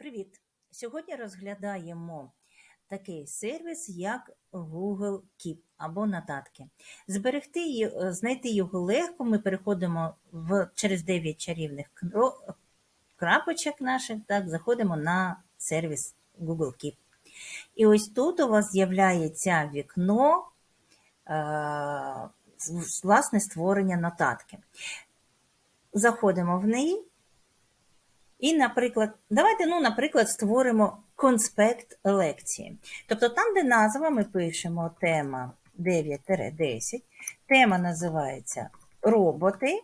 Привіт! Сьогодні розглядаємо такий сервіс, як Google Keep або нотатки. Зберегти е, знайти його легко. Ми переходимо в, через 9 чарівних крапочок наших, так, заходимо на сервіс Google Keep. І ось тут у вас з'являється вікно, е, власне створення нотатки. Заходимо в неї. І, наприклад, давайте, ну, наприклад, створимо конспект лекції. Тобто там, де назва, ми пишемо тема 9-10. Тема називається роботи,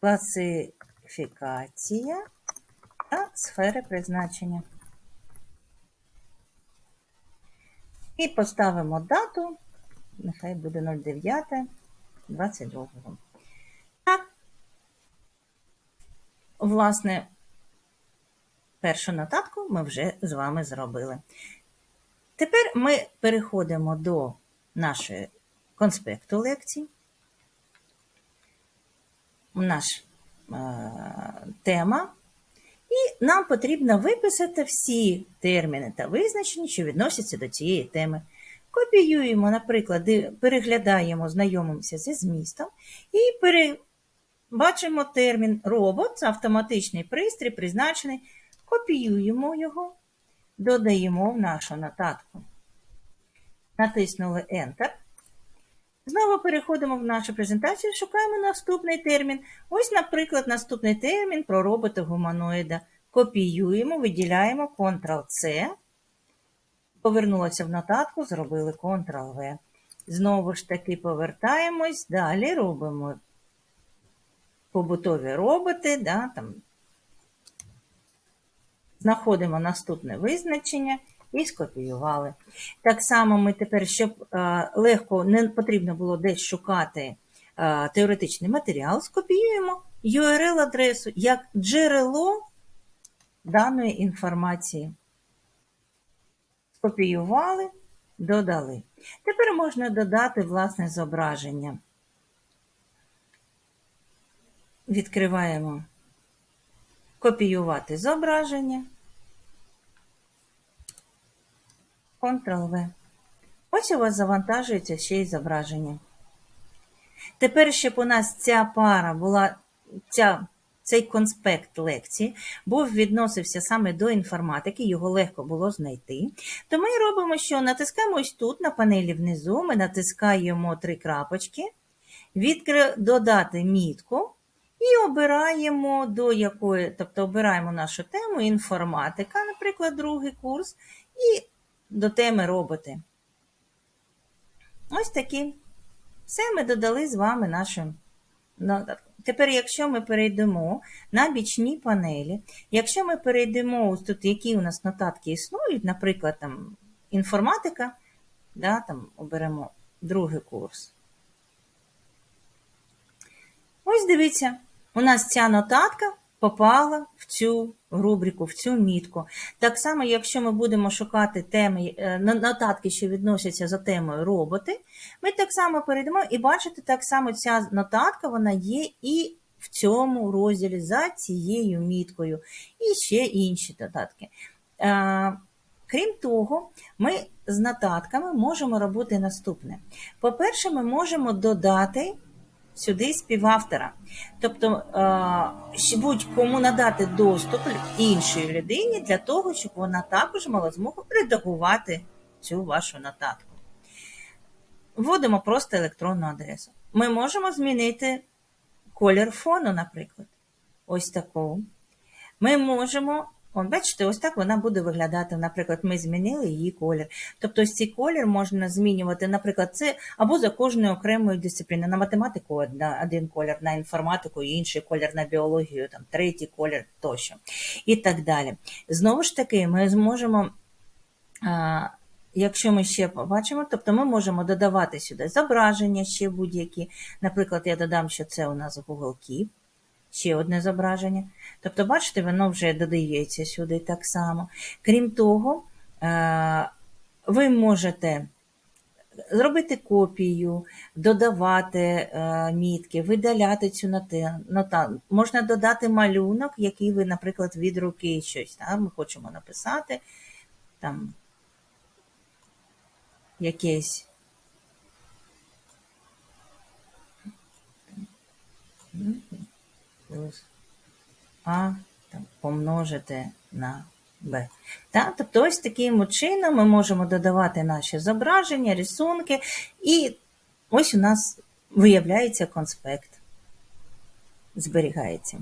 класифікація та сфери призначення. І поставимо дату, нехай буде 09 22. Так, Власне, першу нотатку ми вже з вами зробили. Тепер ми переходимо до нашої конспекту лекцій. Наш е, тема. І нам потрібно виписати всі терміни та визначення, що відносяться до цієї теми. Копіюємо, наприклад, переглядаємо, знайомимося зі змістом і пере, Бачимо термін робот, це автоматичний пристрій, призначений. Копіюємо його, додаємо в нашу нотатку. Натиснули Enter. Знову переходимо в нашу презентацію, шукаємо наступний термін. Ось, наприклад, наступний термін про робота гуманоїда. Копіюємо, виділяємо Ctrl-C. Повернулося в нотатку, зробили Ctrl-V. Знову ж таки повертаємось, далі робимо побутові роботи, да, там, знаходимо наступне визначення і скопіювали. Так само ми тепер, щоб е, легко не потрібно було десь шукати е, теоретичний матеріал, скопіюємо URL-адресу як джерело даної інформації. Скопіювали, додали. Тепер можна додати власне зображення. Відкриваємо копіювати зображення. Ctrl-V. Ось у вас завантажується ще й зображення. Тепер, щоб у нас ця пара була, ця, цей конспект лекції був відносився саме до інформатики, його легко було знайти, то ми робимо, що натискаємо ось тут на панелі внизу, ми натискаємо три крапочки, відкри... додати мітку. І обираємо до якої, тобто обираємо нашу тему інформатика, наприклад, другий курс, і до теми роботи. Ось такі. Все ми додали з вами нашим. Тепер, якщо ми перейдемо на бічні панелі, якщо ми перейдемо, ось тут, які у нас нотатки існують, наприклад, там інформатика, да, там оберемо другий курс. Ось дивіться, у нас ця нотатка попала в цю рубрику, в цю мітку. Так само, якщо ми будемо шукати теми, е, нотатки, що відносяться за темою роботи, ми так само перейдемо і бачите, так само ця нотатка вона є і в цьому розділі за цією міткою, і ще інші нотатки. Е, Крім того, ми з нотатками можемо робити наступне. По-перше, ми можемо додати сюди співавтора. Тобто будь-кому надати доступ іншій людині для того, щоб вона також мала змогу редагувати цю вашу нотатку. Вводимо просто електронну адресу. Ми можемо змінити колір фону, наприклад. Ось таку. Ми можемо От, бачите, ось так вона буде виглядати. Наприклад, ми змінили її колір. Тобто, цей колір можна змінювати, наприклад, це або за кожною окремою дисципліною. На математику один колір, на інформатику, інший колір на біологію, там третій колір тощо. І так далі. Знову ж таки, ми зможемо. Якщо ми ще побачимо, тобто ми можемо додавати сюди зображення ще будь-які. Наприклад, я додам, що це у нас Google Keep ще одне зображення. Тобто, бачите, воно вже додається сюди так само. Крім того, е, ви можете зробити копію, додавати е, мітки, видаляти цю ноти- Можна додати малюнок, який ви, наприклад, від руки щось. Так? Ми хочемо написати там якесь. Плюс А там, помножити на Б. Так? Тобто ось таким чином ми можемо додавати наші зображення, рисунки, і ось у нас виявляється конспект. Зберігається.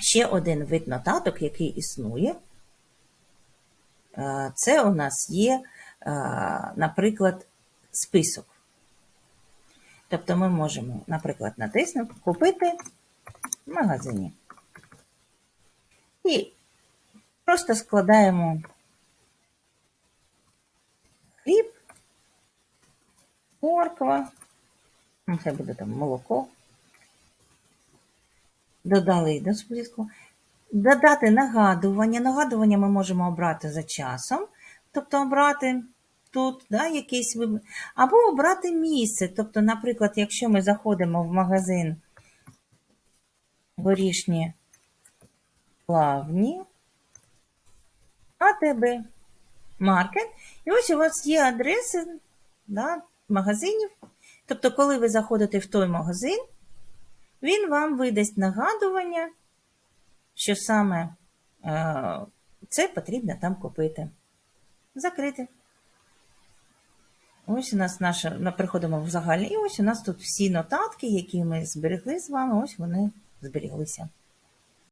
Ще один вид нотаток, який існує. Е, Це у нас є, е, наприклад, список. Тобто ми можемо, наприклад, натиснути Купити магазині. І просто складаємо хліб, морква, нехай буде там молоко. Додали до списку. Додати нагадування. Нагадування ми можемо обрати за часом, тобто обрати тут да, якийсь. Або обрати місце. Тобто, наприклад, якщо ми заходимо в магазин горішні плавні, АТБ маркет. І ось у вас є адреси да, магазинів. Тобто, коли ви заходите в той магазин, він вам видасть нагадування, що саме е, це потрібно там купити. Закрити. Ось у нас наша, приходимо в загальний, і ось у нас тут всі нотатки, які ми зберегли з вами, ось вони зберіглися.